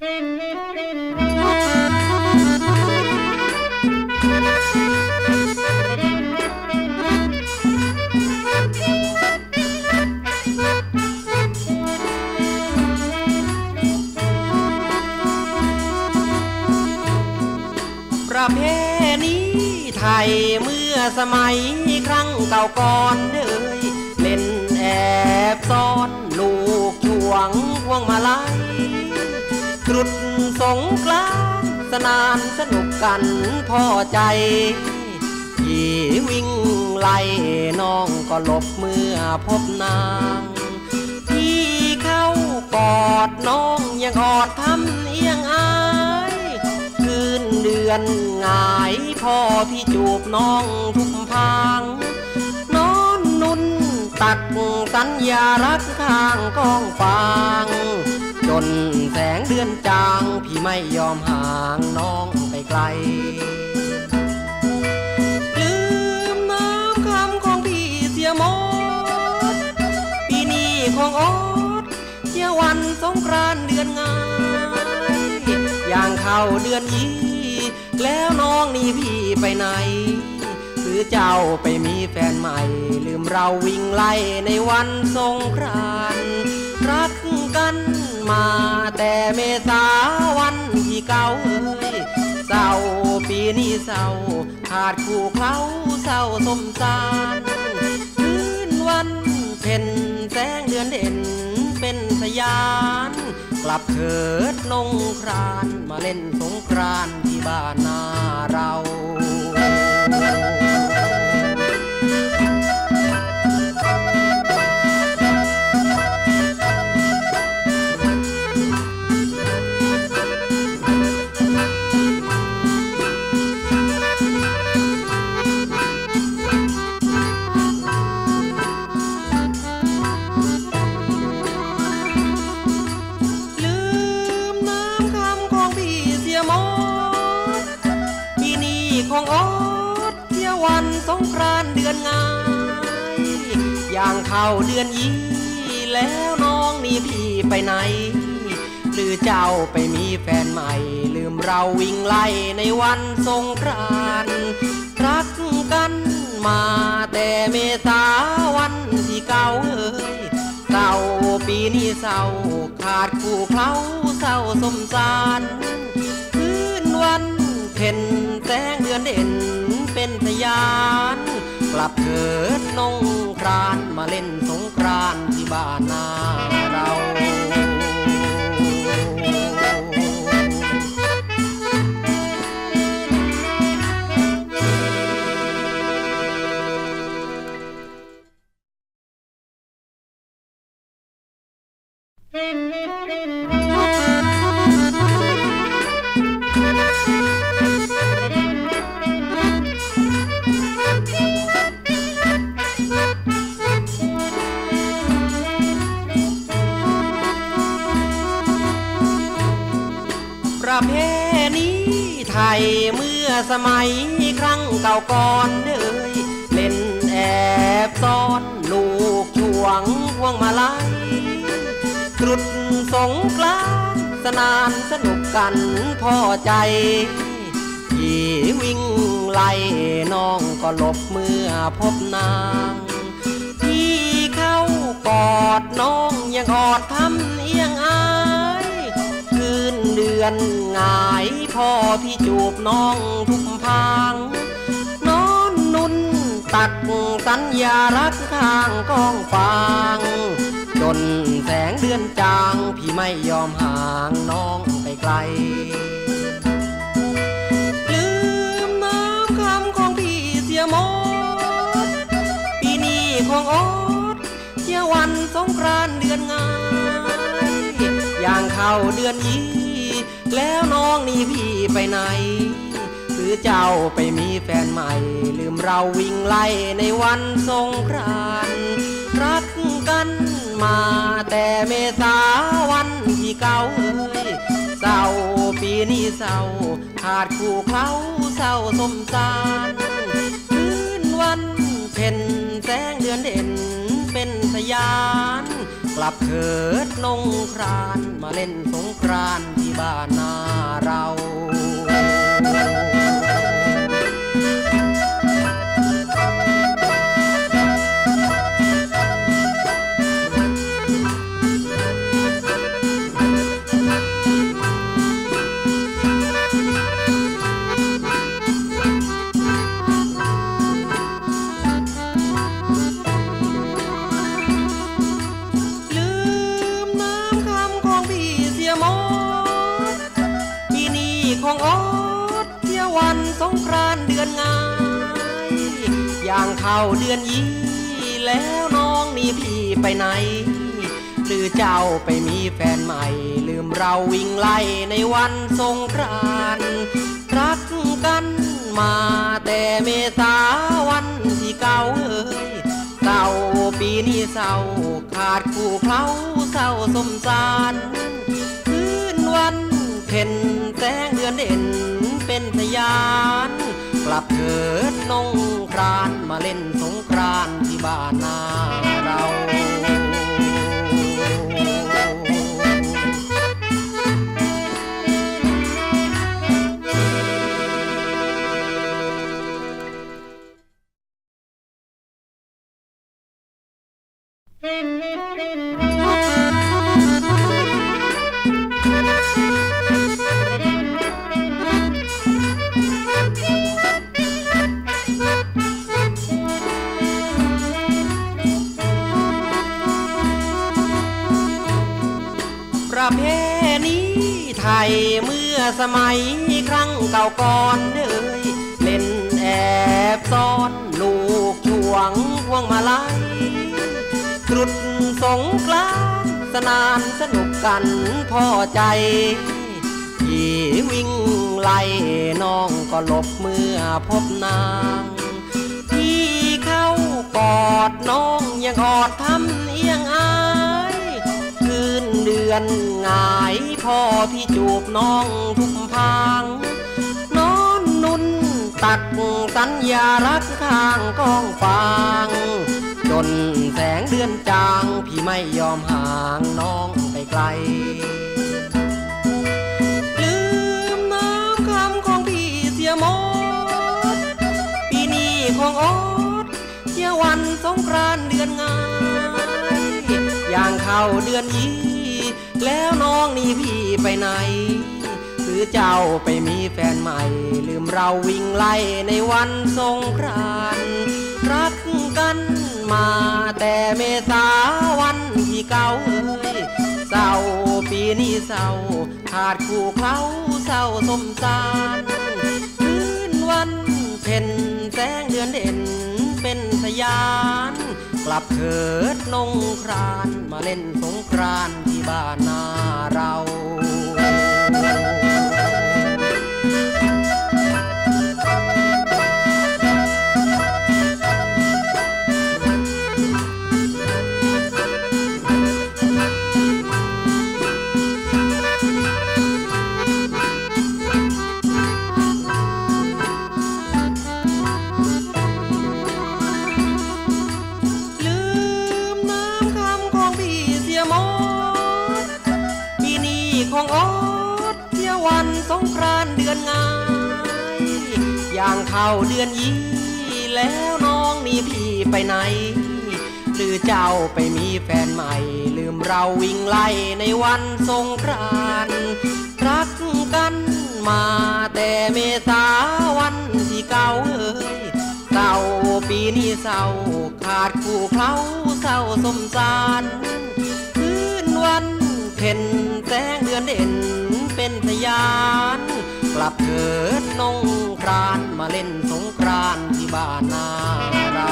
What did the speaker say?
ประเพณีไทยเมื่อสมัยครั้งเก่าก่อนเด้ยเล่นแอบซ่อนลูกช่วงพวงมาลัย ตรุษสงกรานสนานสนุกกันพอใจพี่วิ่งไล่น้องก็หลบเมื่อพบนาง พี่เข้ากอดน้องยังอดทำเอียงอายคืนเดือนงายพ่อพี่จูบน้องทุกพางนอนนุ่นตักสัญญารักข้างกองฟาง จน อนจางพี่ไม่ยอมห่างน้องไปไกล ลืมน้ำคำของพี่เสียหมดปีนี้ของอดเที่ยววันสงกรานเดือนงายอย่างเข้าเดือนยี่แล้วน้องนี่พี่ไปไหนหรือเจ้าไปมีแฟนใหม่ ลืมเราวิ่งไล่ในวันสงกรานต์รักกัน มาแต่เมษาวันที่เก่าเอ้ยเศร้าปีนี้เศร้าขาดคู่เขาเศร้าสมสารคืนวันเพ็ญแสงเดือนเด่นเป็นสยาน กลับเถิดนงครานมาเล่นสงกรานต์ที่บ้านนาเรา ของพี่เสียหมดปีนี้ของอดเที่ยววันสงกรานเดือนงายอย่างเข้าเดือนยี่แล้วน้องนี่พี่ไปไหน หรือเจ้าไปมีแฟนใหม่ ลืมเราวิ่งไล่ในวันสงกรานต์รักกันมาแต่เมษาวันที่เก่าเอ้ยเศร้าปีนี้เศร้าขาดคู่เขาเศร้าสมสารคืนวันเพ็ญแสงเดือนเด่นเป็นทยาน กลับเถิดนงครานมาเล่นสงกรานที่บ้านนาเรา ไทยเมื่อสมัยครั้งเก่าก่อนเด้ยเล่นแอบซ่อนลูกช่วงพวงมาลัยตรุษสงกรานสนานสนุกกันพอใจพี่วิ่งไล่น้องก็หลบเมื่อพบนางพี่เข้ากอดน้องยังอดทำเอียงอาย อนหงายพ่อพี่จูบน้องทุกพางนอนนุ่นตักสัญญารักข้างกองฟาง จนแสงเดือนจางพี่ไม่ยอมห่างน้องไปไกลลืมน้ำคำของพี่เสียหมดปีนี้ของอดเที่ยววันสงกรานเดือนงายอย่างเข้าเดือนยี่ แล้วน้องนี่พี่ไปไหน หรือเจ้าไปมีแฟนใหม่ ลืมเราวิ่งไล่ในวันสงกรานต์รักกันมาแต่เมษาวันที่เก่าเอ้ยเศร้าปีนี้เศร้าขาดคู่เขาเศร้าสมสารคืนวันเพ็ญแสงเดือนเด่นเป็นสยาน กลับเถิดนงครานมาเล่นสงกรานที่บ้านนาเรา เข้าเดือนยี่แล้วน้องนี่พี่ไปไหน หรือเจ้าไปมีแฟนใหม่ ลืมเราวิ่งไล่ในวันสงกรานต์รักกันมาแต่เมษาวันที่เก่าเอ่ยเศร้าปีนี้เศร้าขาดคู่เขาเศร้าสมสารคืนวันเพ็ญแสงเดือนเด่นเป็นพยาน เถิดนงครานมาเล่นสงกรานที่บ้านนา ประเพณีไทยเมื่อสมัยครั้งเก่าก่อนเดยเล่นแอบซ่อนลูกช่วงพวงมาลัยตรุษสงกรานสนานสนุกกันพอใจที่วิ่งไล่น้องก็หลบเมื่อพบนางที่เข้ากอดน้องยังกอดทำ อนหงายพ่อพี่จูบน้องทุกพางนอนนุ่นตักสัญญารักข้างกองฟาง จนแสงเดือนจางพี่ไม่ยอมห่างน้องไปไกลลืมน้ำคำของพี่เสียหมดปีนี้ของออดเที่ยววันสงกรานเดือนงายอย่างเข้าเดือนยี่ แล้วน้องนี่พี่ไปไหน หรือเจ้าไปมีแฟนใหม่ ลืมเราวิ่งไล่ในวันสงกรานต์รักกันมาแต่เมษาวันที่เก่าเอ่ยเศร้าปีนี้เศร้าขาดคู่เขาเศร้าสมสารคืนวันเพ็ญแสงเดือนเด่นเป็นสยาน กลับเถิดนงครานมาเล่นสงกราน บ้านนาเรา ของออดเที่ยววันสงกรานเดือนงายอย่างเข้าเดือนยี่แล้วน้องนี่พี่ไปไหน หรือเจ้าไปมีแฟนใหม่ ลืมเราวิ่งไล่ในวันสงกรานรักกันมาแต่เมษาวันที่เก่าเอ่ยเศร้าปีนี้เศร้าขาดคู่เขาเศร้าสมสาร เพ็นแสงเดือนเด่นเป็นพยาน กลับเกิดนงกรานมาเล่นสงกรานที่บ้านนาเรา